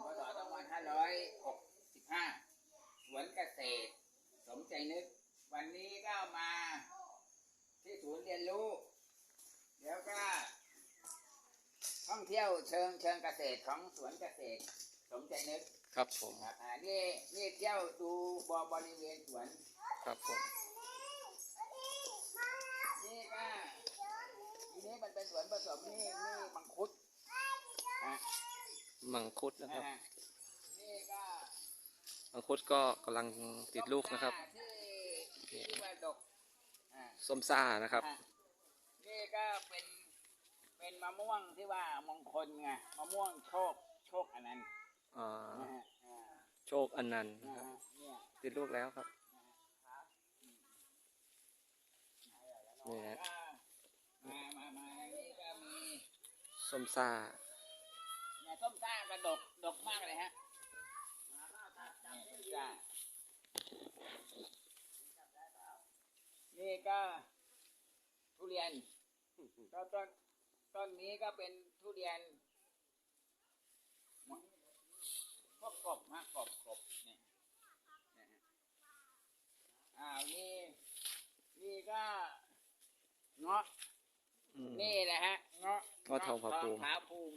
พศ2565 สวนเกษตร สมใจนึก วันนี้ก็มาที่ศูนย์เรียนรู้เดี๋ยวก็ ท่องเที่ยวเชิงเชิงเกษตรของสวนเกษตร สมใจนึกครับผมครับอ่านี่นี่เที่ยวดูบบริเวณสวน ครับผมนี่ก็ทีนี้มันเป็นสวนผสมนี่นี่มังคุดอะ มังคุดนะครับอ่านี่ก็มังคุดก็กำลังติดลูกนะครับที่ที่ว่าดกอ่าส้มซ่านะครับอะนี่ก็เป็นเป็นมะม่วงที่ว่ามงคลไงมะม่วงโชคโชคอันนั้นอ่านะฮะอ่าโชคอนันต์นะนะครับฮะเนี่ยติดลูกแล้วครับนี่ฮะก็มามามานี่ก็มีส้มซ่าเนี่ยต้มซ่า กระดกดกมากเลยฮะเนี่ยต้มซ่านี่ก็ทุเรียนก็ต้นต้นนี้ก็เป็นทุเรียนพวกกบฮะกบกบเนี่ยเนี่ยฮะอ้าวนี่นี่ก็เงาะอืมนี่แหละฮะเงาะเงาะทองผาภูมิ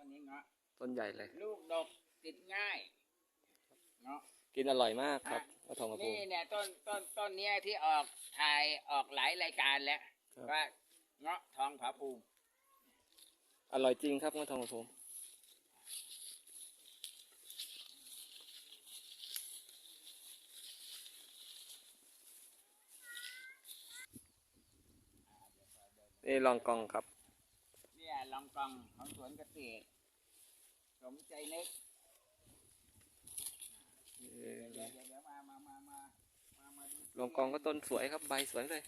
ต้นนี้เงาะต้นใหญ่เลย ลูกดกติดง่ายเงาะ กินอร่อยมากครับกระทองกระพูนี่เนี่ยต้นต้นต้นเนี้ยที่ออกถ่ายออกหลายรายการแล้วครับว่าเงาะทองผาภูมิอร่อยจริงครับกระทองกระพูนี่ลองกองครับเนี่ย ลองกองของสวนเกษตร สมใจนึกเดี๋ยวเดี๋ยวเดี๋ยวมามามามามามาดูลองกองก็ต้นสวยครับใบสวยเลย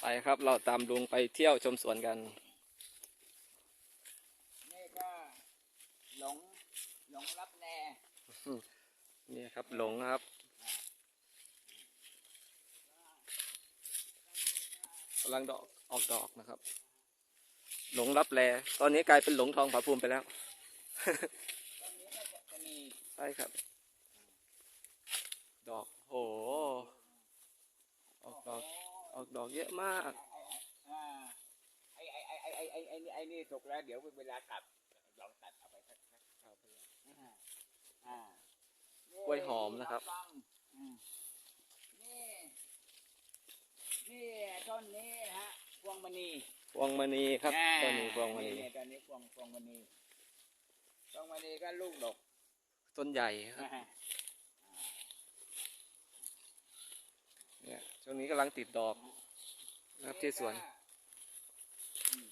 ไปครับเราตามลุงไปเที่ยวชมสวนกัน นี่ก็หลงหลงรับแลนี่ครับหลงนะครับ กำลังดอกออกดอกนะครับ หลงรับแลตอนนี้กลายเป็นหลงทองผาภูมิไปแล้วต้นนี้ก็จะจะมีใช่ครับ ดอกโหออกดอกออกดอกเยอะมากอ่าไอ้ไอ้ไอ้ไอ้ไอ้ไอ้ไอ้นี่ไอ้นี่สุกแล้วเดี๋ยวเวลากลับลองตัดเอาไปสักสักเอาไปเลยอ่าอ่ากล้วยหอมนะครับ ลองอืมนี่ นี่ต้นนี้นะฮะพวงมณีพวงมณีครับอ่าต้นนี้พวงมณีนี่ต้นนี้พวงพวงมณีพวงมณีก็ลูกดกต้นใหญ่ครับนะฮะเนี่ยช่วงนี้กำลังติดดอกนะครับที่สวนอืม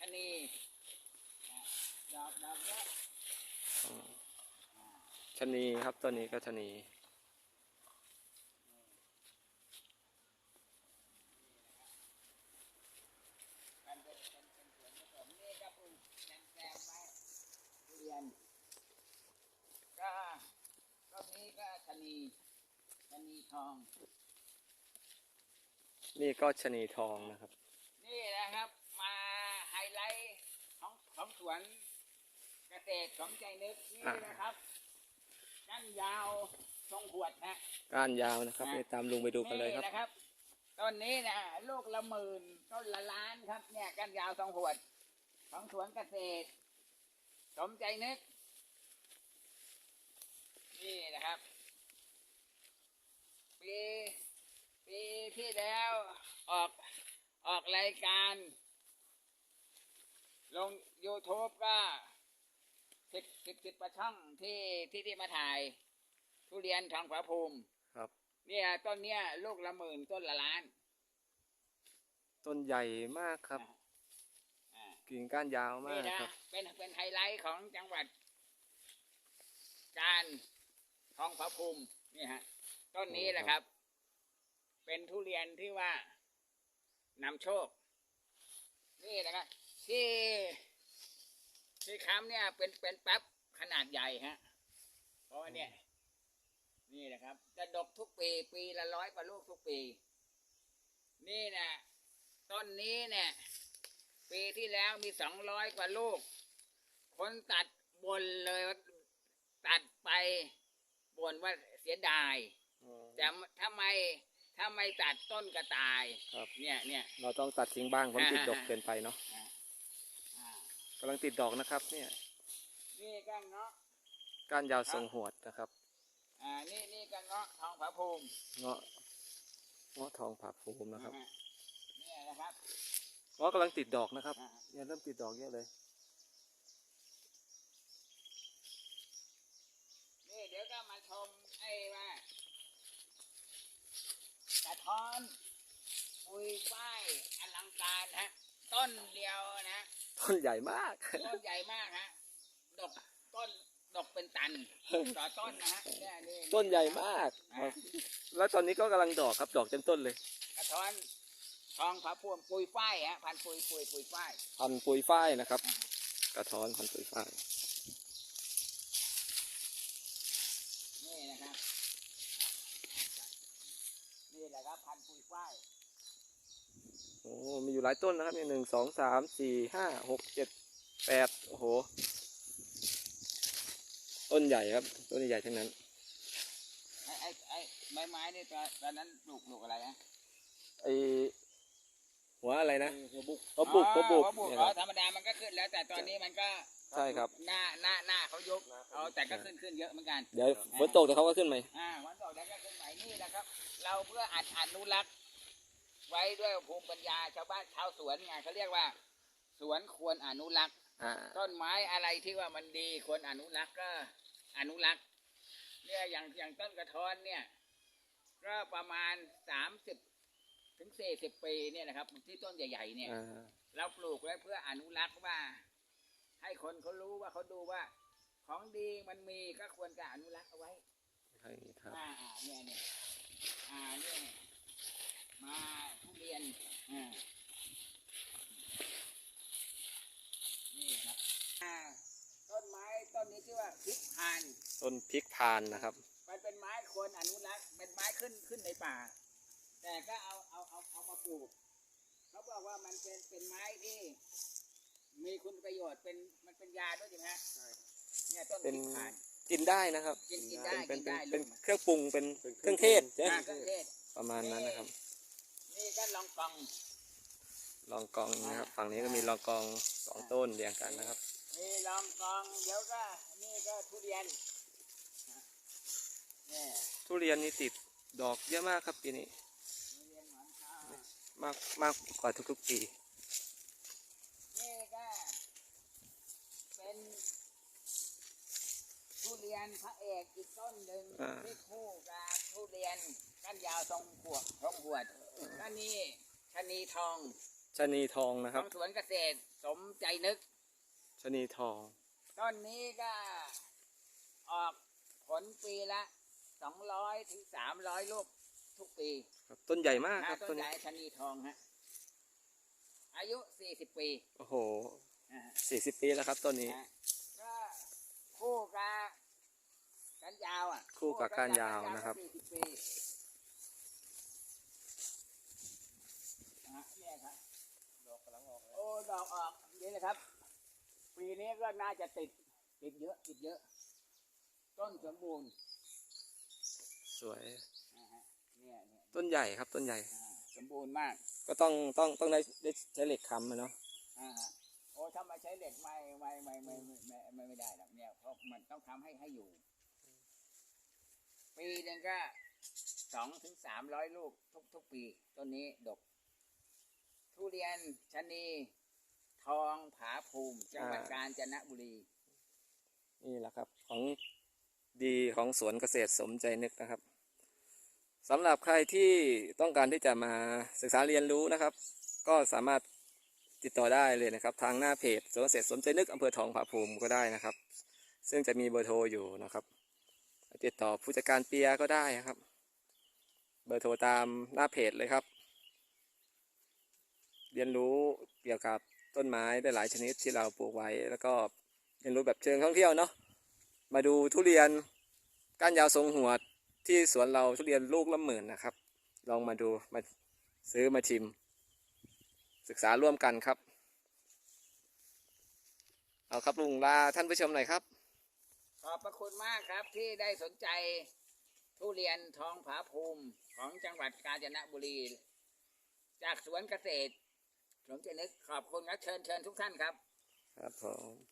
อันนี้อ่าดอกดอกเยอะอืมชะนีครับต้นนี้ก็ชะนีมันเป็นเป็นเป็นสวนผสมนี่ก็ปลูกแซมแซมไว้ทุเรียนก็รอบ นี้ก็ชะนีชะนีทอง นี่ก็ชะนีทองนะครับ นี่นะครับ มาไฮไลท์ของของสวนเกษตรสมใจนึกนี่อ่านะครับก้านยาวทรงขวดนะก้านยาวนะครับนี่ตามลุงไปดูกันเลยครับนะครับต้นนี้นะลูกละหมื่นต้นละล้านครับ เนี่ยก้านยาวทรงขวด ของสวนเกษตร สมใจนึก นี่นะครับ ปีปีที่แล้วออกออกรายการ ลง YouTube ก็สิบสิบสิบประช่องที่ที่ที่มาถ่าย ทุเรียนทองผาภูมิครับ เนี่ยต้นเนี้ยลูกละหมื่นต้นละล้าน ต้นใหญ่มากครับ อ่ากิ่งก้านยาวมานี่กนะครับ เป็นเป็นไฮไลท์ของจังหวัด การทองผาภูมินี่ฮะ ต้นนี้แหละครับ เป็นทุเรียนที่ว่านำโชค นี่นะครับที่ที่ค้ำเนี่ยเป็นเป็นแป๊บขนาดใหญ่ฮะ เพราะว่าเนี่ย นี่นะครับ จะดกทุกปี ปีละร้อยกว่าลูกทุกปี นี่นะต้นนี้เนี่ย ปีที่แล้วมีสองร้อยกว่าลูก คนตัดบนเลยตัดไปบ่นว่าเสียดาย แต่ทำไมถ้าไม่ตัดต้นก็ตาย ครับ เนี่ยเนี่ย เราต้องตัดทิ้งบ้างเพราะมันติดดอกเกินไปเนาะอ่ากำลังติดดอกนะครับ เนี่ยนี่ก็เงาะก้านยาวทรงหวดนะครับอ่านี่นี่ก็เงาะทองผาภูมิเงาะเงาะทองผาภูมินะครับอ่าเนี่ยนะครับเงาะกำลังติดดอกนะครับอ่าเนี่ยเริ่มติดดอกเยอะเลย นี่เดี๋ยวก็มาชมไอ้ว่ากระท้อนปุยฝ้ายอลังการฮะ ต้นเดียวนะ ต้นใหญ่มาก ต้นใหญ่มากฮะดกต้นดกเป็นตันต่อต้นนะฮะเนี่ยนี่ต้นใหญ่มาก อ่าแล้วตอนนี้ก็กำลังดอกครับดอกเต็มต้นเลยกระท้อนทองผาพวงปุยฝ้ายฮะ พันธุ์ปุยปุยปุยฝ้าย พันธุ์ปุยฝ้ายนะครับ กระท้อนพันธุ์ปุยฝ้าย นี่นะครับ นี่แหละครับ พันธุ์ปุยฝ้ายโอ้มีอยู่หลายต้นนะครับเนี่ยหนึ่งสองสามสี่ห้าหกเจ็ดแปดโอ้โห ต้นใหญ่ครับ ต้นใหญ่ๆทั้งนั้น ไอ้ไอ้ไอ้ใบไม้นี่ตอนตอนนั้นปลูกปลูกอะไรนะไอหัวอะไรนะหัวบุกหัวบุกหัวบุกหัวบุกเนี่ยอ๋คอรับ ธรรมดามันก็ขึ้นแล้ว แต่ตอนนี้มันก็ใช่ครับ หน้าหน้าหน้าเขายกเอาแต่ก็ขึ้นขึ้นเยอะเหมือนกัน เดี๋ยวฝนตกเดี๋ยวเขาก็ขึ้นไหมอ่าวันต่อแล้วก็ขึ้นใหม่นี่นะครับ เราเพื่ออัดอนุรักษ์ ไว้ด้วยภูมิปัญญาชาวบ้านชาวสวนไงเขาเรียกว่า สวนควรอนุรักษ์ อ่าต้นไม้อะไรที่ว่ามันดีควรอนุรักษ์ก็อนุรักษ์ เนี่ยอย่างอย่างต้นกระท้อนเนี่ย ก็ประมาณสามสิบถึงสี่สิบปีเนี่ยนะครับ ที่ต้นใหญ่ๆเนี่ย อ่าเราปลูกไว้เพื่ออนุรักษ์ว่า ให้คนเขารู้ว่าเขาดูว่า ของดีมันมีก็ควรจะอนุรักษ์เอาไว้ ใช่ครับ อ่าอ่าเนี่ยเนี่ย่าเนี่ยมาทุเรียนนี่ครับต้นไม้ต้นนี้ชื่อว่าพริกพาน ต้นพริกพานนะครับ มันเป็นไม้ควรอนุรักษ์เป็นไม้ขึ้นขึ้นในป่า แต่ก็เอาเอาเอาเอามาปลูกเขาบอกว่ามันเป็นเป็นไม้ที่ มีคุณประโยชน์เป็นมันเป็นยาด้วยใช่ไหมฮะเนี่ยต้นพริกพาน กินได้นะครับ กินกินได้เป็นกินเป็นได้เป็นลูกมันเครื่องปรุงเป็นเครื่องเทศใช่ไหมอ่าเครื่องเทศประมาณนั้นนะครับ นี่ก็ลองกองลองกองนะครับ ฝั่งนี้ก็มีลองกองสองต้นเรียงกันนะครับ นี่ลองกองเดี๋ยวก็นี่ก็ทุเรียนเนี่ยทุเรียนนี่ติดดอกเยอะมากครับปีนี้ ทุเรียนหมอนทองมากมากกว่าทุกๆปี นี่ก็เป็นทุเรี ยนพระเอกอีกต้นหนึ่งอ่า ที่คู่กับทุเรียนก้านยาวทรงขวดทรงขวดก็นี่ชะนีทองชะนีทองนะขครัอบ งสวนเกษตรสมใจนึก ชะนีทอง ต้นนี้ก็ออกผลปีละสองร้อยถึงสามร้อยลูกทุกปีครับ ต้นใหญ่มากนะครับต้ต้นนใหนี้ญ่ชะนีทองฮะอายุสี่สิบปีโอ้โหอ่าฮะ สี่สิบปีแล้วครับต้นนี้ฮะก็คู่กับานยาวอะคู่กับการยาวนะครับโอ้ดอกออกนี่นะครับปีนี้ก็น่าจะติดติดเยอะติดเยอะ ต้นสมบูรณ์ สวยต้นใหญ่ครับต้นใหญ่ สมบูรณ์มาก ก็ต้องต้องต้องได้ใช้เหล็กค้ำเนาะโอ้ถ้ามาใช้เหล็กไม่ไม่ไม่ไม่ไม่ไม่ได้หรอกเนี่ยเพราะมันต้องทำให้ให้อยู่ ปีหนึ่งก็สองถึงสามร้อยลูกทุกทุกปี ต้นนี้ดก ทุเรียนชะนี ทองผาภูมิ จังหวัดกาญจนบุรี นี่แหละครับของดีของสวนเกษตรสมใจนึกนะครับสำหรับใครที่ต้องการที่จะมาศึกษาเรียนรู้นะครับ ก็สามารถติดต่อได้เลยนะครับ ทางหน้าเพจสวนเกษตรสมใจนึกอำเภอทองผาภูมิก็ได้นะครับ ซึ่งจะมีเบอร์โทรอยู่นะครับ ติดต่อผู้จัดการเปียก็ได้ครับ เบอร์โทรตามหน้าเพจเลยครับ เรียนรู้เกี่ยวกับต้นไม้ได้หลายชนิดที่เราปลูกไว้ แล้วก็เรียนรู้แบบเชิงท่องเที่ยวเนาะมาดูทุเรียนก้านยาวทรงหัวที่สวนเราทุเรียนลูกละหมื่นนะครับ ลองมาดูมาซื้อมาชิม ศึกษาร่วมกันครับ เอาครับลุงลาท่านผู้ชมหน่อยครับ ขอบพระคุณมากครับที่ได้สนใจทุเรียนทองผาภูมิของจังหวัดกาญจนบุรี จากสวนเกษตร สมเจนึกขอบคุณครับเชิญเชิญทุกท่านครับ ครับผม